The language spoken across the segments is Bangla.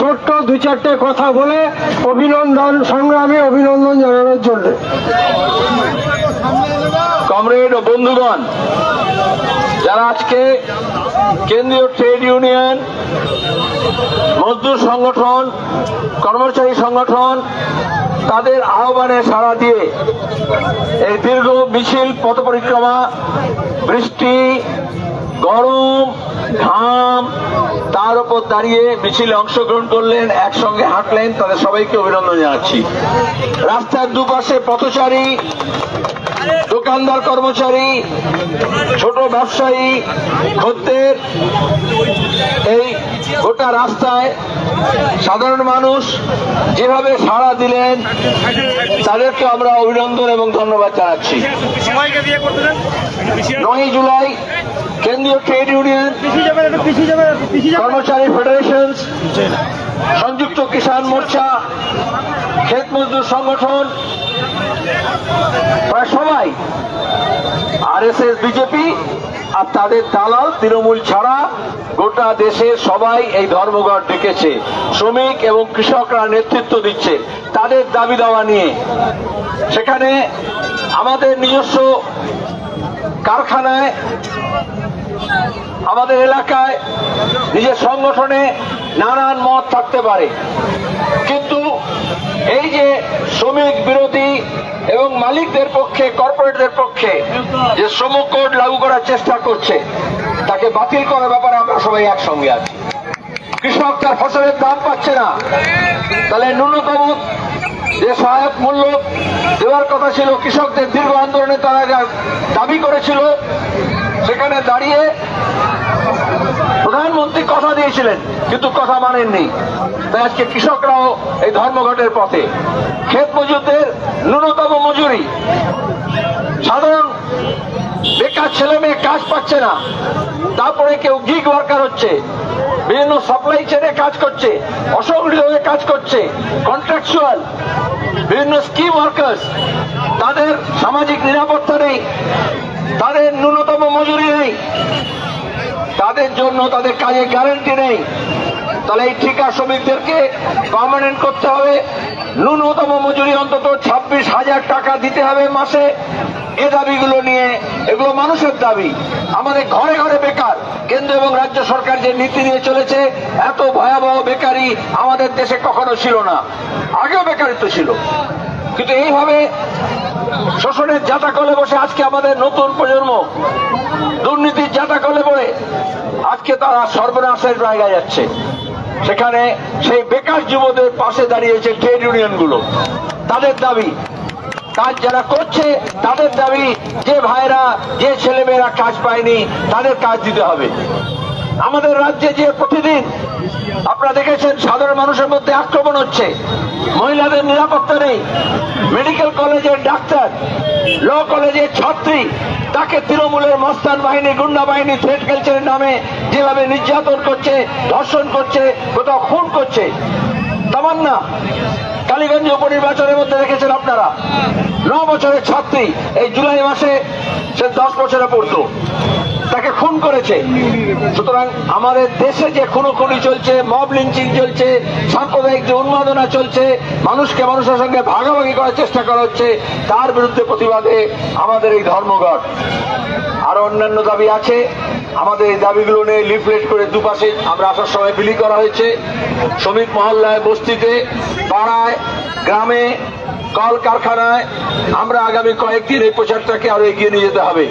ছোট্ট দু চারটে কথা বলে অভিনন্দন, সংগ্রামে অভিনন্দন জানানোর জন্য। কমরেড ও বন্ধুগণ, যারা আজকে কেন্দ্রীয় ট্রেড ইউনিয়ন, মজদুর সংগঠন, কর্মচারী সংগঠন, তাদের আহ্বানে সাড়া দিয়ে এই দীর্ঘ মিছিল, পথ পরিক্রমা, বৃষ্টি, গরম ঘাম তার উপর দাঁড়িয়ে মিছিলে অংশগ্রহণ করলেন একসঙ্গে হাঁটলেন। তাদের সবাইকে অভিনন্দন জানাচ্ছি। রাস্তার দুপাশে পথচারী দোকানদার কর্মচারী ছোট ব্যবসায়ী খদ্দের। এই গোটা রাস্তায় সাধারণ মানুষ যেভাবে সাড়া দিলেন তাদেরকে আমরা অভিনন্দন এবং ধন্যবাদ জানাচ্ছি। নয়ই জুলাই কেন্দ্রীয় ট্রেড ইউনিয়ন কর্মচারী ফেডারেশন সংযুক্ত কিষাণ মোর্চা ক্ষেত মজদুর সংগঠন প্রায় সবাই আরএসএস বিজেপি আর তাদের দালাল তৃণমূল ছাড়া গোটা দেশের সবাই এই ধর্মঘট ডেকেছে। শ্রমিক এবং কৃষকরা নেতৃত্ব দিচ্ছে। তাদের দাবি দাওয়া নিয়ে। সেখানে আমাদের নিজস্ব কারখানায় আমাদের এলাকায় নিজের সংগঠনে নানান মত থাকতে পারে। কিন্তু এই যে শ্রমিক বিরোধী এবং মালিকদের পক্ষে, কর্পোরেটদের পক্ষে যে শ্রম কোড লাগু করার চেষ্টা করছে, তাকে বাতিল করার ব্যাপারে আমরা সবাই একসঙ্গে আছি। কৃষক তার ফসলের দাম পাচ্ছে না। তাহলে ন্যূনতম যে সহায়ক মূল্য দেওয়ার কথা ছিল, কৃষকদের দীর্ঘ আন্দোলনে তারা দাবি করেছিল সেখানে দাঁড়িয়ে প্রধানমন্ত্রী কথা দিয়েছিলেন, কিন্তু কথা মানেননি। তাই আজকে কৃষকরাও এই ধর্মঘটের পথে। ক্ষেত মজুরদের ন্যূনতম মজুরি। সাধারণ বেকার ছেলে মেয়ে কাজ পাচ্ছে না। তারপরে কেউ গিগ ওয়ার্কার হচ্ছে। বিভিন্ন সাপ্লাই চেনে কাজ করছে। অসংগঠিত হয়ে কাজ করছে। কন্ট্রাকচুয়াল বিভিন্ন স্কিম ওয়ার্কার্স তাদের সামাজিক নিরাপত্তা নেই। তাদের ন্যূনতম মজুরি নেই। তাদের জন্য তাদের কাজে গ্যারান্টি নেই। তাহলে এই ঠিকা শ্রমিকদেরকে পার্মানেন্ট করতে হবে। ন্যূনতম মজুরি অন্তত ছাব্বিশ হাজার টাকা দিতে হবে মাসে। এ দাবিগুলো নিয়ে, এগুলো মানুষের দাবি। আমাদের ঘরে ঘরে বেকার। কেন্দ্র এবং রাজ্য সরকার যে নীতি নিয়ে চলেছে, এত ভয়াবহ বেকারি আমাদের দেশে কখনো ছিল না। আগেও বেকারিত্ব ছিল। কিন্তু এইভাবে শোষণের জাতাকলে বসে আজকে আমাদের নতুন প্রজন্ম। দুর্নীতির জাতাকলে পড়ে আজকে তারা সর্বনাশের জায়গায় যাচ্ছে। সেখানে সেই বেকার যুবদের পাশে দাঁড়িয়েছে ট্রেড ইউনিয়নগুলো তাদের দাবি, কাজ যারা করছে, তাদের দাবি, যে ভাইরা, যে ছেলেমেয়েরা কাজ পায়নি, তাদের কাজ দিতে হবে। আমাদের রাজ্যে যে প্রতিদিন আপনারা দেখেছেন সাধারণ মানুষের মধ্যে আক্রমণ হচ্ছে, মহিলাদের নিরাপত্তা নেই মেডিকেল কলেজের ডাক্তার ল কলেজের ছাত্রী, তাকে তৃণমূলের মস্তান বাহিনী, গুন্ডা বাহিনী থ্রেট কালচারের নামে, যেভাবে নির্যাতন করছে, ধর্ষণ করছে, কোথাও খুন করছে। তামান্না, কালীগঞ্জ উপনির্বাচনের মধ্যে দেখেছেন আপনারা, ন বছরের ছাত্রী, এই জুলাই মাসে সে দশ বছরে পড়তো তাকে খুন করেছে। সুতরাং আমাদের দেশে যে খুনোখুনি চলছে, মব লিঞ্চিং চলছে, সাম্প্রদায়িক যে উন্মাদনা চলছে, মানুষকে মানুষের সঙ্গে ভাগাভাগি করার চেষ্টা করা হচ্ছে, তার বিরুদ্ধে প্রতিবাদে আমাদের এই ধর্মঘট। আরও অন্যান্য দাবি আছে। আমাদের এই দাবিগুলো নিয়ে লিফলেট করে দুপাশে আমরা আসার সময় বিলি করা হয়েছে। শ্রমিক মহল্লায় বস্তিতে, পাড়ায়, গ্রামে কল কারখানায় আমরা আগামী কয়েকদিন এই প্রচারটাকে আরও এগিয়ে নিয়ে যেতে হবে।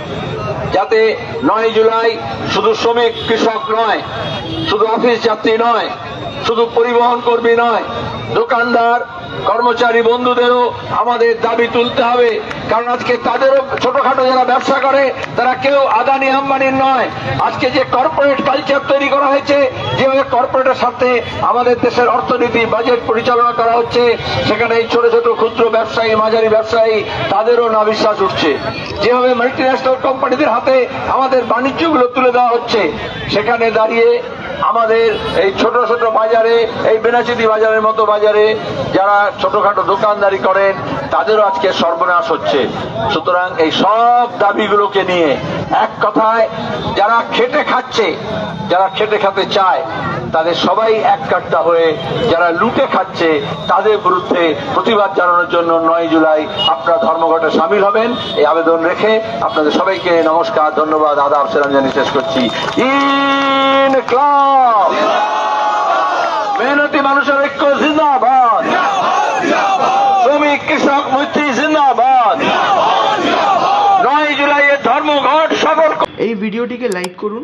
যাতে নয় জুলাই শুধু শ্রমিক, কৃষক নয়, শুধু অফিস যাত্রী নয়, শুধু পরিবহন কর্মী নয়, দোকানদার কর্মচারী বন্ধুদেরও আমাদের দাবি তুলতে হবে। কারণ আজকে তাদেরও ছোটখাটো যারা ব্যবসা করে, তারা কেউ আদানি আম্বানির নয়। আজকে যে কর্পোরেট কালচার তৈরি করা হয়েছে, যেভাবে কর্পোরেটের সাথে আমাদের দেশের অর্থনীতি, বাজেট পরিচালনা করা হচ্ছে, সেখানে এই ছোট ছোট ক্ষুদ্র ব্যবসায়ী, মাঝারি ব্যবসায়ী, তাদেরও না বিশ্বাস উঠছে। যেভাবে মাল্টিন্যাশনাল কোম্পানিদের হাতে আমাদের বাণিজ্যগুলো তুলে দেওয়া হচ্ছে, সেখানে দাঁড়িয়ে আমাদের এই ছোট ছোট বাজারে, এই বেনাচিতি বাজারের মতো বাজারে যারা ছোটখাটো দোকানদারি করেন, তাদেরও আজকে সর্বনাশ হচ্ছে। সুতরাং এই সব দাবিগুলোকে নিয়ে এক কথায় যারা খেটে খাচ্ছে, যারা খেটে খেতে চায় তাদের সবাই এক কাট্টা হয়ে যারা লুটে খাচ্ছে, তাদের বিরুদ্ধে প্রতিবাদ জানানোর জন্য নয় জুলাই আপনারা ধর্মঘটে সামিল হবেন। এই আবেদন রেখে আপনাদের সবাইকে নমস্কার, ধন্যবাদ, আদাব, সেলাম জানিয়ে শেষ করছি। ইন ক্লাব মেহনতি মানুষের ঐক্য, জিন্দাবাদ! শ্রমিক, কৃষক, মৈত্রী, জিন্দাবাদ! নয় জুলাইয়ের ধর্মঘট সফল এই ভিডিওটিকে লাইক করুন